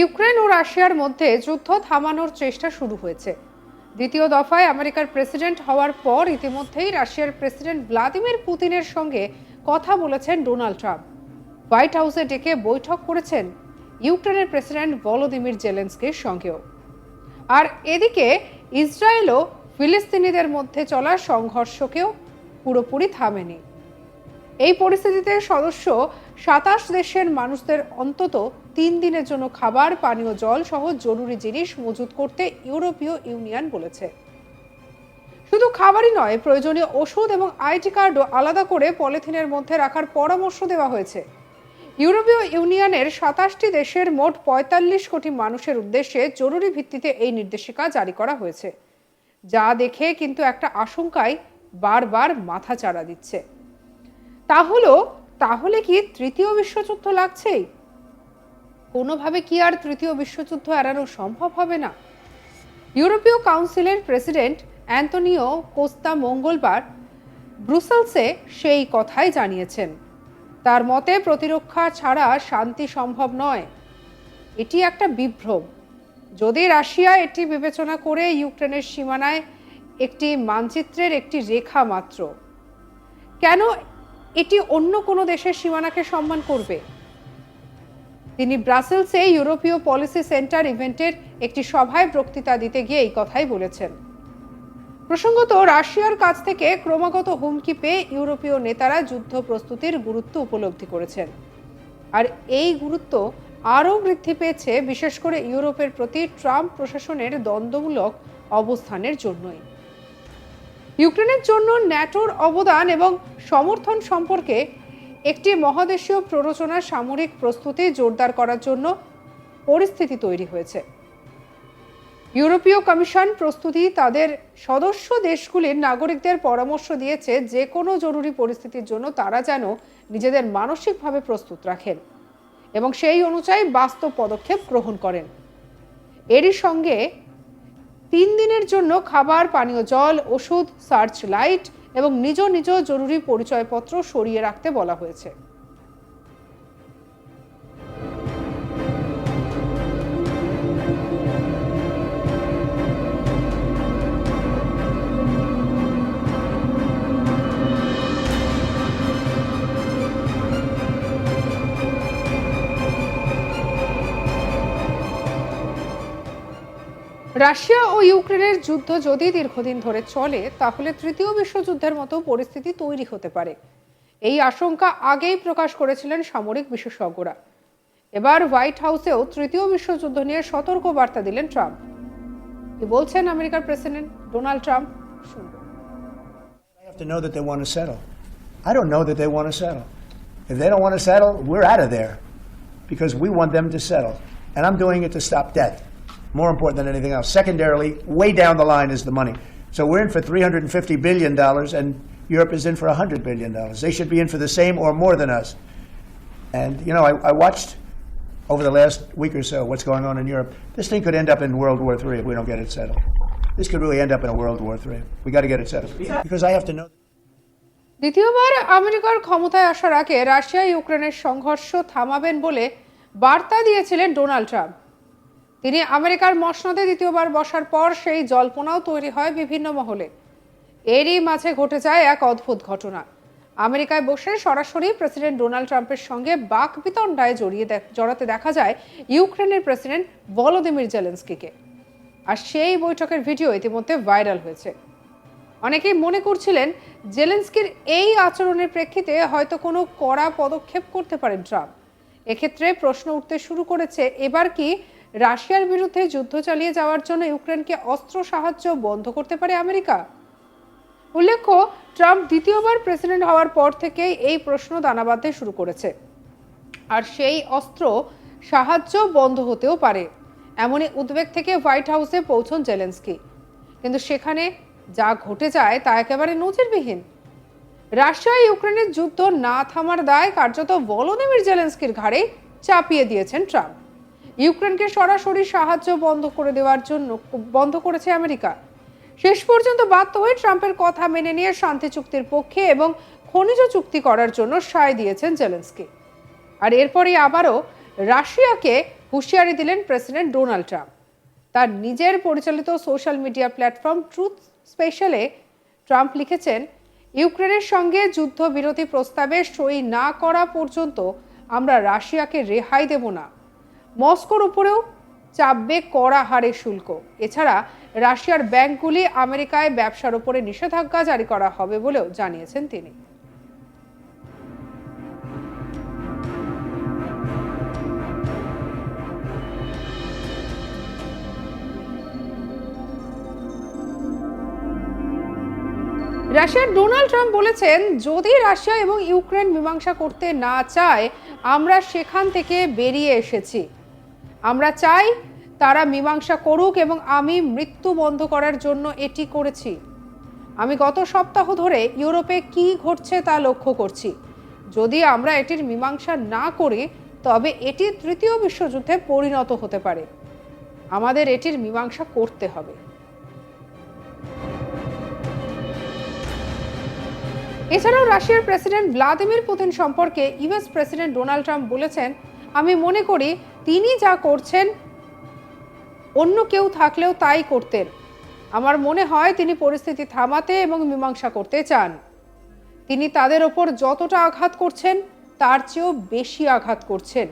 Ukraine ও রাশিয়ার মধ্যে যুদ্ধ থামানোর চেষ্টা শুরু হয়েছে। দ্বিতীয় দফায় আমেরিকার প্রেসিডেন্ট হওয়ার পর ইতিমধ্যেই রাশিয়ার প্রেসিডেন্ট ভ্লাদিমির পুতিনের সঙ্গে কথা বলেছেন ডোনাল্ড ট্রাম্প। হোয়াইট হাউসে ডেকে বৈঠক করেছেন ইউক্রেনের প্রেসিডেন্ট ভলোদিমির জেলেন্সকির সঙ্গেও। আর এদিকে ইসরায়েলও ফিলিস্তিনিদের মধ্যে চলা সংঘর্ষকেও পুরোপুরি থামেনি। এই পরিস্থিতিতে সদস্য সাতাশ দেশের মানুষদের অন্তত তিন দিনের জন্য খাবার, পানীয়, জল সহ জরুরি জিনিস মজুত করতে ইউরোপীয় ইউনিয়ন বলেছে। শুধু খাবারই নয়, প্রয়োজনীয় ওষুধ এবং আইটি কার্ডও আলাদা করে পলিথিনের মধ্যে রাখার পরামর্শ দেওয়া হয়েছে। ইউরোপীয় ইউনিয়নের সাতাশটি দেশের মোট পঁয়তাল্লিশ কোটি মানুষের উদ্দেশ্যে জরুরি ভিত্তিতে এই নির্দেশিকা জারি করা হয়েছে। যা দেখে কিন্তু একটা আশঙ্কায় বারবার মাথা চাড়া দিচ্ছে। তা হলো তাহলে কি তৃতীয় বিশ্বযুদ্ধ লাগছেই? কোনোভাবে কি আর তৃতীয় বিশ্বযুদ্ধ এড়ানো সম্ভব হবে না? ইউরোপীয় কাউন্সিলের প্রেসিডেন্ট অ্যান্তনিও কোস্তা মঙ্গলবার ব্রুসেলসে সেই কথাই জানিয়েছেন। তার মতে, প্রতিরক্ষা ছাড়া শান্তি সম্ভব নয়। এটি একটা বিভ্রম। যদি রাশিয়া এটি বিবেচনা করে ইউক্রেনের সীমানায় একটি মানচিত্রের একটি রেখা মাত্র, কেন এটি অন্য কোনো দেশের সীমানাকে সম্মান করবে। তিনি ব্রাসেলসে ইউরোপীয় পলিসি সেন্টার ইভেন্টের একটি সভায় বক্তৃতা দিতে গিয়ে এই কথাই বলেছেন। প্রসঙ্গত, রাশিয়ার কাছ থেকে ক্রমাগত হুমকি পেয়ে ইউরোপীয় নেতারা যুদ্ধ প্রস্তুতির গুরুত্ব উপলব্ধি করেছেন। আর এই গুরুত্ব আরও বৃদ্ধি পেয়েছে, বিশেষ করে ইউরোপের প্রতি ট্রাম্প প্রশাসনের দ্বন্দ্বমূলক অবস্থানের জন্যই। ইউক্রেনের জন্য ন্যাটোর অবদান এবং সমর্থন সম্পর্কে একটি মহাদেশীয় প্ররোচনা সামরিক প্রস্তুতি জোরদার করার জন্য পরিস্থিতি তৈরি হয়েছে। ইউরোপীয় কমিশন প্রস্তুতি তাদের সদস্য দেশগুলির নাগরিকদের পরামর্শ দিয়েছে যে কোনো জরুরি পরিস্থিতির জন্য তারা যেন নিজেদের মানসিকভাবে প্রস্তুত রাখেন এবং সেই অনুযায়ী বাস্তব পদক্ষেপ গ্রহণ করেন। এরই সঙ্গে তিন দিনের জন্য খাবার, পানীয় জল, ওষুধ, সার্চ লাইট এবং নিজ নিজ জরুরি পরিচয়পত্র সরিয়ে রাখতে বলা হয়েছে। রাশিয়া ও ইউক্রেনের যুদ্ধ যদি দীর্ঘদিন ধরে চলে তাহলে তৃতীয় বিশ্বযুদ্ধের মতো পরিস্থিতি তৈরি হতে পারে এই আশঙ্কা আগেই প্রকাশ করেছিলেন সামরিক বিশেষজ্ঞরা এবার হোয়াইট হাউসেও তৃতীয় বিশ্বযুদ্ধ নিয়ে সতর্ক বার্তা দিলেন ট্রাম্প কি বলছেন আমেরিকার president Donald Trump I don't know that they want to settle. If they don't want to settle, we're out of there because we want them to settle. And I'm doing it to stop debt. More important than anything else. Secondarily, way down the line is the money. So we're in for $350 billion and Europe is in for $100 billion. They should be in for the same or more than us. And, you know, I, I watched over the last week or so what's going on in Europe. This thing could end up in World War III if we don't get it settled. This could really end up in a World War III. We got to get it settled. Because I have to know. দ্বিতীয়বার আমেরিকার ক্ষমতায় আসার আগে Russia ইউক্রেনের সংঘর্ষ থামাবেন বলে বার্তা দিয়েছিলেন ডোনাল্ড ট্রাম্প তিনি আমেরিকার মসনদে দ্বিতীয়বার বসার পর সেই জল্পনাও তৈরি হয় বিভিন্ন মহলে। এরই মাঝে ঘটে যায় এক অদ্ভুত ঘটনা। আমেরিকায় বসে সরাসরি প্রেসিডেন্ট ডোনাল্ড ট্রাম্পের সঙ্গে বাক বিতণ্ডায় জড়িয়ে জড়াতে দেখা যায় ইউক্রেনের প্রেসিডেন্ট ভলোদিমির জেলেন্সকিকে। আর সেই বৈঠকের ভিডিও ইতিমধ্যে ভাইরাল হয়েছে। অনেকেই মনে করছিলেন জেলেন্সকির এই আচরণের প্রেক্ষিতে হয়তো কোনো কড়া পদক্ষেপ করতে পারেন ট্রাম্প। এক্ষেত্রে প্রশ্ন উঠতে শুরু করেছে, এবার কি রাশিয়ার বিরুদ্ধে যুদ্ধ চালিয়ে যাওয়ার জন্য ইউক্রেনকে অস্ত্র সাহায্য বন্ধ করতে পারে আমেরিকা। উল্লেখ্য, ট্রাম্প দ্বিতীয়বার প্রেসিডেন্ট হওয়ার পর থেকেই এই প্রশ্ন দানা বাঁধতে শুরু করেছে। আর সেই অস্ত্র সাহায্য বন্ধ হতেও পারে। এমনই উদ্বেগ থেকে হোয়াইট হাউসে পৌঁছন জেলেন্সকি। কিন্তু সেখানে যা ঘটে যায় তা একেবারে নজিরবিহীন। রাশিয়া ইউক্রেনের যুদ্ধ না থামার দায় কার্যত ভলোদিমির জেলেন্সকির ঘাড়ে চাপিয়ে দিয়েছেন ট্রাম্প। ইউক্রেনকে সরাসরি সাহায্য বন্ধ করে দেওয়ার জন্য বন্ধ করেছে আমেরিকা। শেষ পর্যন্ত বাধ্য হয়ে ট্রাম্পের কথা মেনে নিয়ে শান্তি চুক্তির পক্ষে এবং খনিজ চুক্তি করার জন্য সায় দিয়েছেন জেলেন্সকি। আর এরপরে আবারও রাশিয়াকে হুঁশিয়ারি দিলেন প্রেসিডেন্ট ডোনাল্ড ট্রাম্প। তার নিজের পরিচালিত সোশ্যাল মিডিয়া প্ল্যাটফর্ম ট্রুথ স্পেশালে ট্রাম্প লিখেছেন, ইউক্রেনের সঙ্গে যুদ্ধবিরতি প্রস্তাবে সই না করা পর্যন্ত আমরা রাশিয়াকে রেহাই দেব না। মস্কোর উপরেও চাপবে কড়া হারে শুল্ক। এছাড়া রাশিয়ার ব্যাংকগুলি আমেরিকায় ব্যবসার উপরে নিষেধাজ্ঞা জারি করা হবে বলেও জানিয়েছেন তিনি। রাশিয়ার ডোনাল্ড ট্রাম্প বলেছেন, যদি রাশিয়া এবং ইউক্রেন মীমাংসা করতে না চায়, আমরা সেখান থেকে বেরিয়ে এসেছি। আমরা চাই তারা মীমাংসা করুক এবং আমি মৃত্যু বন্ধ করার জন্য এটি করেছি। আমি গত সপ্তাহ ধরে ইউরোপে কি ঘটছে তা লক্ষ্য করছি। যদি আমরা এটির মীমাংসা না করি, তবে এটি তৃতীয় বিশ্বযুদ্ধে পরিণত হতে পারে। আমাদের এটির মীমাংসা করতে হবে। এছাড়াও রাশিয়ার প্রেসিডেন্ট ভ্লাদিমির পুতিন সম্পর্কে ইউএস প্রেসিডেন্ট ডোনাল্ড ট্রাম্প বলেছেন, আমি মনে করি তিনি যা করছেন, অন্য কেউ থাকলেও তাই করতেন। আমার মনে হয় তিনি পরিস্থিতি থামাতে এবং মীমাংসা করতে চান। তিনি তাদের ওপর যতটা আঘাত করছেন, তার চেয়েও বেশি আঘাত করছেন।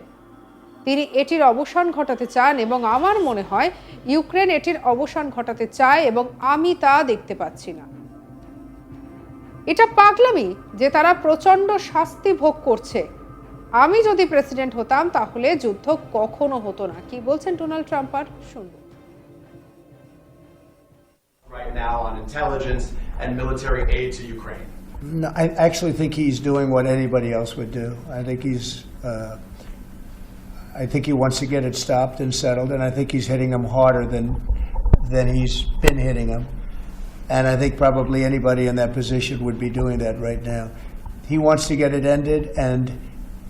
তিনি এটির অবসান ঘটাতে চান এবং আমার মনে হয় ইউক্রেন এটির অবসান ঘটাতে চায় এবং আমি তা দেখতে পাচ্ছি না। এটা পাগলামি যে তারা প্রচণ্ড শাস্তি ভোগ করছে। আমি যদি প্রেসিডেন্ট হতাম তাহলে যুদ্ধ কখনো হতো না কি বলছেন ডোনাল্ড ট্রাম্প আর শুনবো right now on intelligence and military aid to Ukraine. No, I actually think he's doing what anybody else would do. I think he's, uh, I think he wants to get it stopped and settled, and I think he's hitting them harder than than he's been hitting them. And I think probably anybody in that position would be doing that right now. He wants to get it ended, and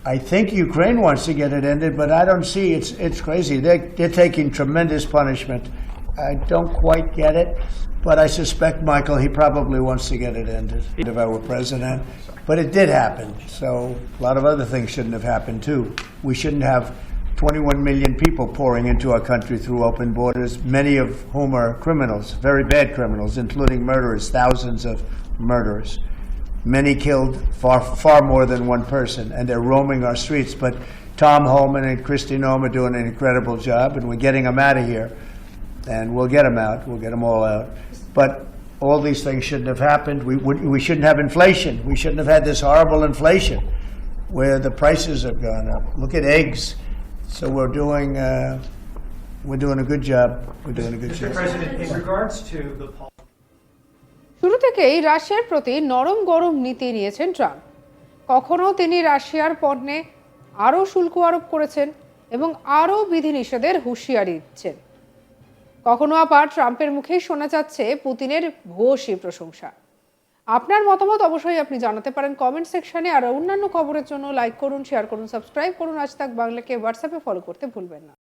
I think Ukraine wants to get it ended, but I don't see it's it's crazy. They're they're taking tremendous punishment. I don't quite get it, but I suspect Michael he probably wants to get it ended if I were president. But it did happen, so a lot of other things shouldn't have happened too. We shouldn't have 21 million people pouring into our country through open borders, many of whom are criminals, very bad criminals, including murderers, thousands of murderers. Many killed, far far more than one person, and they're roaming our streets. But Tom Holman and Christy Nome are doing an incredible job, and we're getting them out of here. And we'll get them out. We'll get them all out. But all these things shouldn't have happened. We, would, we shouldn't have inflation. We shouldn't have had this horrible inflation where the prices have gone up. Look at eggs. So we're doing, uh, we're doing a good job. We're doing a good Mr. job. President, in regards to the থেকেই রাশিয়ার প্রতি নরম গরম নীতি নিয়েছেন Trump. কখনো তিনি রাশিয়ার পণ্যে আরও শুল্ক আরোপ করেছেন এবং আরও বিধিনিষেধের হুঁশিয়ারি দিচ্ছেন। কখনো আবার ট্রাম্পের মুখেই শোনা যাচ্ছে পুতিনের ভূয়সী প্রশংসা। আপনার মতামত অবশ্যই আপনি জানাতে পারেন কমেন্ট সেকশনে, আর অন্যান্য খবরের জন্য লাইক করুন, শেয়ার করুন, সাবস্ক্রাইব করুন আজ তাক বাংলাকে হোয়াটসঅ্যাপে ফলো করতে ভুলবেন না।